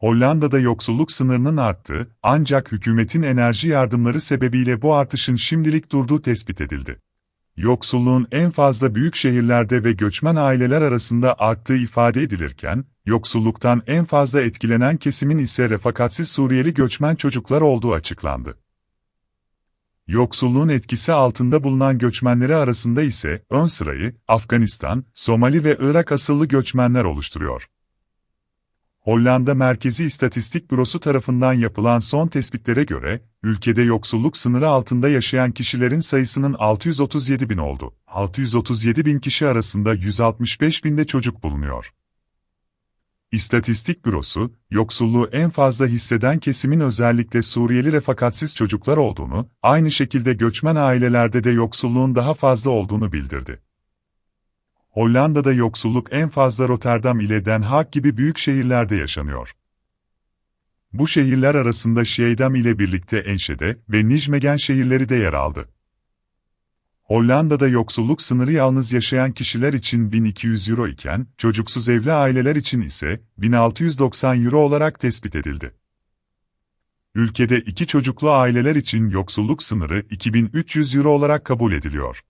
Hollanda'da yoksulluk sınırının arttığı, ancak hükümetin enerji yardımları sebebiyle bu artışın şimdilik durduğu tespit edildi. Yoksulluğun en fazla büyük şehirlerde ve göçmen aileler arasında arttığı ifade edilirken, yoksulluktan en fazla etkilenen kesimin ise refakatsiz Suriyeli göçmen çocuklar olduğu açıklandı. Yoksulluğun etkisi altında bulunan göçmenleri arasında ise ön sırayı Afganistan, Somali ve Irak asıllı göçmenler oluşturuyor. Hollanda Merkezi İstatistik Bürosu tarafından yapılan son tespitlere göre, ülkede yoksulluk sınırı altında yaşayan kişilerin sayısının 637 bin oldu. 637 bin kişi arasında 165 binde çocuk bulunuyor. İstatistik Bürosu, yoksulluğu en fazla hisseden kesimin özellikle Suriyeli refakatsiz çocuklar olduğunu, aynı şekilde göçmen ailelerde de yoksulluğun daha fazla olduğunu bildirdi. Hollanda'da yoksulluk en fazla Rotterdam ile Den Haag gibi büyük şehirlerde yaşanıyor. Bu şehirler arasında Schiedam ile birlikte Enschede ve Nijmegen şehirleri de yer aldı. Hollanda'da yoksulluk sınırı yalnız yaşayan kişiler için 1200 euro iken, çocuksuz evli aileler için ise 1690 euro olarak tespit edildi. Ülkede iki çocuklu aileler için yoksulluk sınırı 2300 euro olarak kabul ediliyor.